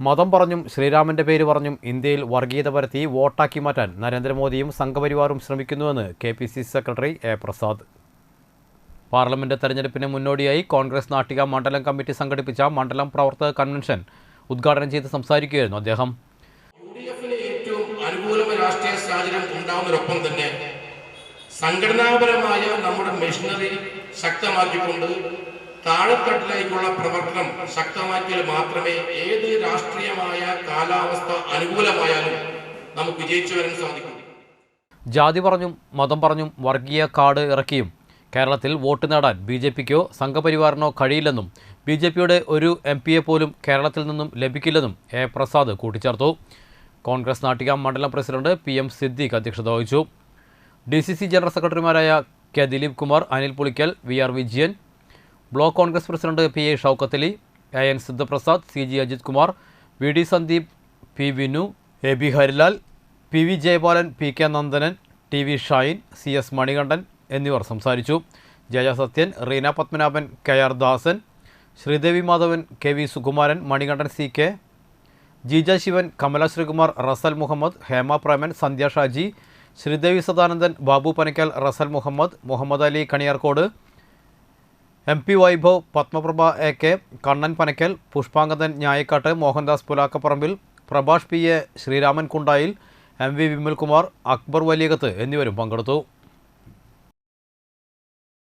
മതം പറഞ്ഞും ശ്രീരാമന്റെ പേര് പറഞ്ഞും ഇന്ത്യയിൽ വർഗീയത പരത്തി വോട്ടാക്കി മാറ്റാൻ നരേന്ദ്രമോദിയും സംഘപരിവാറും ശ്രമിക്കുന്നുവെന്ന് K P C secretary A Prasad. Parliament തെരഞ്ഞെടുപ്പിന് മുന്നോടിയായി കോൺഗ്രസ് നാട്ടിക മണ്ഡലം കമ്മിറ്റി സംഘടിപ്പിച്ച മണ്ഡലം പ്രവർത്തക കൺവെൻഷൻ ഉദ്ഘാടനം ചെയ്ത് സംസാരിക്കുകയായിരുന്നു അദ്ദേഹം. രാഷ്ട്രീയ സാഹചര്യം തന്നെ സംഘടനാപരമായ നമ്മുടെ മെഷീനറി ശക്തമാക്കിക്കൊണ്ട് താഴെത്തട്ടിലേക്കുള്ള പ്രവർത്തനം ശക്തമാക്കിയാൽ മാത്രമേ ഏത് രാഷ്ട്രീയമായ കാലാവസ്ഥ അനുകൂലമായാലും നമുക്ക് വിജയിച്ചു വരാൻ സാധിക്കൂ. ജാതി പറഞ്ഞും മതം പറഞ്ഞും വർഗീയ കാർഡ് ഇറക്കിയും കേരളത്തിൽ വോട്ട് നേടാൻ ബി ജെ പിക്കോ സംഘപരിവാറിനോ കഴിയില്ലെന്നും ബി ജെ പിയുടെ ഒരു എം പിയെ പോലും കേരളത്തിൽ നിന്നും ലഭിക്കില്ലെന്നും എ പ്രസാദ് കൂട്ടിച്ചേർത്തു. കോൺഗ്രസ് നാട്ടിക മണ്ഡലം പ്രസിഡന്റ് പി എം സിദ്ദിഖ് അധ്യക്ഷത വഹിച്ചു. ഡി സി സി ജനറൽ സെക്രട്ടറിമാരായ K Dileep Kumar Anil Pulikkal V R Vijayan block Congress president P A Shoukath Ali A N Sidhaprasad C G Ajith Kumar V D Sandeep P Vinu A B Harilal P V Jayapalan P K Nandanan T V Shine C S Manikandan എന്നിവർ സംസാരിച്ചു. Jaya Sathyan Reena Padmanabhan K R Dasan Sreedevi Madhavan K V Sukumaran Manikandan C K Jija Sivan Kamala Sreekumar Russel Muhammad Hema Preman Sandhya Shaji Sreedevi Sadanandan Babu Panakkal Russel Muhammad Muhammad Ali Kaniyarkode M P Vaibhav Padmaprabha A K Kannan Panakkal Pushpangathan Njayakkattu Mohandas Pulakkaparambil Prabhash P A Sreeraman Kundayil M V Vimalkumar Akbar Valiyakath എന്നിവരും പങ്കെടുത്തു.